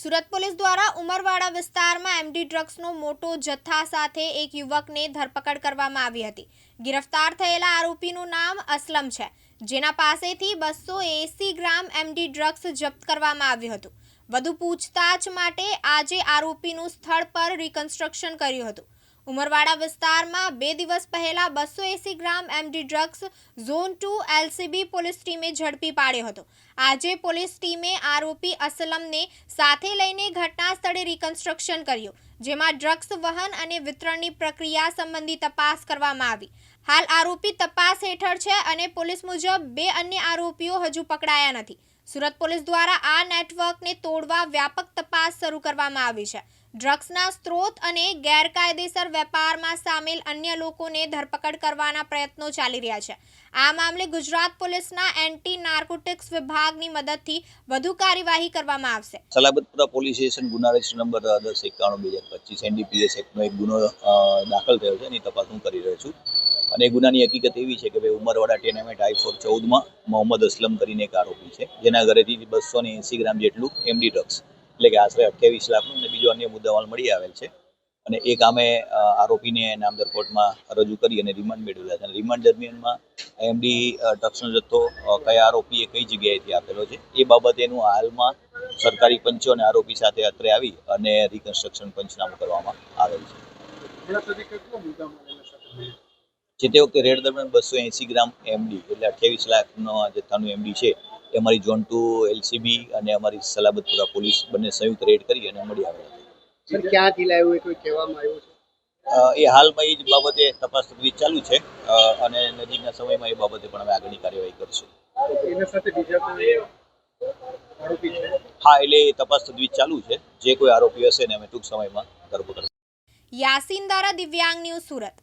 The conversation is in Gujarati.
સુરત પોલીસ દ્વારા ઉમરવાડા વિસ્તારમાં એમડી ડ્રગ્સનો મોટો જથ્થા સાથે એક યુવકને ધરપકડ કરવામાં આવી હતી. ગિરફ્તાર થયેલા આરોપીનું નામ અસલમ છે, જેના પાસેથી બસો એસી ગ્રામ એમડી ડ્રગ્સ જપ્ત કરવામાં આવ્યું હતું. વધુ પૂછતાછ માટે આજે આરોપીનું સ્થળ પર રિકન્સ્ટ્રક્શન કર્યું હતું. ઉમરવાડા વિસ્તારમાં બે દિવસ પહેલા બસો એસી gram MD drugs zone two LCB police ટીમે ઝડપી પાડ્યો હતો. આજે પોલીસ ટીમે આરોપી અસલમને સાથે લઈને ઘટના સ્થળે રિકન્સ્ટ્રક્શન કર્યું, જેમાં ડ્રગ્સ વહન અને વિતરણની પ્રક્રિયા સંબંધી તપાસ કરવામાં આવી. હાલ આરોપી તપાસ હેઠળ છે અને પોલીસ મુજબ બે અન્ય આરોપીઓ હજુ પકડાયા નથી. સુરત પોલીસ દ્વારા આ નેટવર્કને તોડવા વ્યાપક તપાસ શરૂ કરવામાં આવી છે. ડ્રગ્સના સ્ત્રોત અને ગેરકાયદેસર વેપારમાં સામેલ અન્ય લોકોને ધરપકડ કરવાના પ્રયત્નો ચાલી રહ્યા છે. આ મામલે ગુજરાત પોલીસના એન્ટી નાર્કોટિક્સ વિભાગની મદદથી વધુ કાર્યવાહી કરવામાં આવશે. સલાબતપુરા પોલીસ સ્ટેશન ગુના રજિસ્ટર નંબર દસ એકાણું, બે હજાર પચીસ, એનડીપીએસ એક્ટનો એક ગુનો દાખલ થયો છે એની તપાસ હું કરી રહ્યો છું. અને ગુનાની હકીકત એવી છે કે ભાઈ ઉમરવાડા ટેનામેન્ટ આઈ ફોર ચૌદમાં મોહમ્મદ અસલમ કરીને એક આરોપી છે, જેના ઘરેથી બસો ને એંસી ગ્રામ જેટલું એમડી ડ્રગ્સ એટલે કે આશરે અઠ્યાવીસ લાખનું અને બીજો અન્ય મુદ્દામાલ મળી આવેલ છે. અને એ કામે આરોપીને નામદર કોર્ટમાં રજૂ કરી અને રિમાન્ડ મેળવેલા છે. અને રિમાન્ડ દરમિયાનમાં એમડી ડ્રગ્સનો જથ્થો કયા આરોપીએ કઈ જગ્યાએથી આપેલો છે, એ બાબતેનું હાલમાં સરકારી પંચો અને આરોપી સાથે અત્રે આવી અને રિકન્સ્ટ્રક્શન પંચનામું કરવામાં આવેલ છે. જે તે વખતે રેડ દરમિયાન બસો એંસી ગ્રામ એમડી, એટલે અઠ્યાવીસ લાખનો જથ્થાનું એમડી છે એ અમારી ઝોન ટુ એલસીબી અને અમારી સલાબતપુરા પોલીસ બંને સંયુક્ત રેડ કરી અને મળી આવ્યા હતા સર ક્યાંથી લાવ્યું એ કોઈ કહેવામાં આવ્યું છે? એ હાલમાં એ જ બાબતે તપાસ પ્રક્રિયા ચાલુ છે. અને નજીકના સમયમાં એ બાબતે પણ અમે આગળની કાર્યવાહી કરીશું. એના સાથે બીજા કોઈ હા એટલે એ તપાસ તજવીજ ચાલુ છે. જે કોઈ આરોપી હશે ને અમે ટૂંક સમયમાં ધરપકડ યાસીન દારા દિવ્યાંગ ન્યૂઝ સુરત.